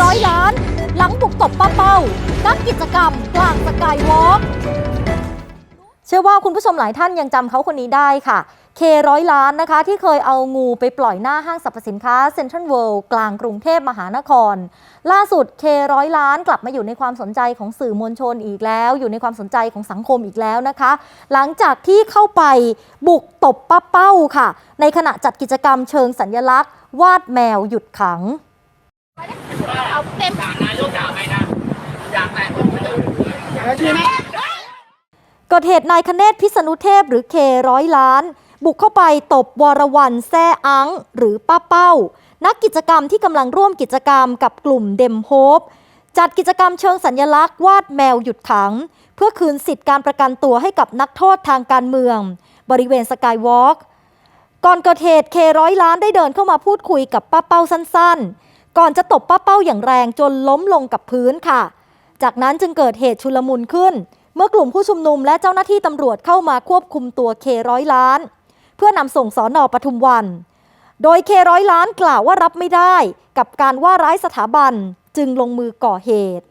ร้อยล้าน หลังบุกตบป้าเป้านักกิจกรรมกลางสกายวอล์กเชื่อว่าคุณผู้ชมหลายท่านยังจำเขาคนนี้ได้ค่ะ เคร้อยล้านนะคะ ที่เคยเอางูไปปล่อยหน้าห้างสรรพสินค้าเซ็นทรัลเวิลด์กลางกรุงเทพมหานคร ล่าสุดเคร้อยล้านกลับมาอยู่ในความสนใจของสื่อมวลชนอีกแล้ว อยู่ในความสนใจของสังคมอีกแล้วนะคะ หลังจากที่เข้าไปบุกตบป้าเป้าค่ะ ในขณะจัดกิจกรรมเชิงสัญลักษณ์ วาดแมวหยุดขัง เอาเต็ม เกิดเหตุนายคเนศพิษณุเทพหรือเคร้อยล้าน บุกเข้าไปตบวรวันแซ่อังหรือป้าเป้า นักกิจกรรมที่กำลังร่วมกิจกรรมกับกลุ่มเดมโฮปจัดกิจกรรมเชิงสัญญลักษณ์วาดแมวหยุดขัง เพื่อคืนสิทธิการประกันตัวให้กับนักโทษทางการเมือง บริเวณสกายวอล์กก่อนเกิดเหตุเคร้อยล้านได้เดินเข้ามาพูดคุยกับป้าเป้าสั้นๆ ก่อนจะตบป้าเป้าอย่างแรงจนล้มลงกับพื้นค่ะ จากนั้นจึงเกิดเหตุชุลมุนขึ้น เมื่อกลุ่มผู้ชุมนุมและเจ้าหน้าที่ตำรวจเข้ามาควบคุมตัวเคร้อยล้าน เพื่อนำส่งสอนอปทุมวัน โดยเคร้อยล้านกล่าวว่ารับไม่ได้ กับการว่าร้ายสถาบันจึงลงมือก่อเหตุ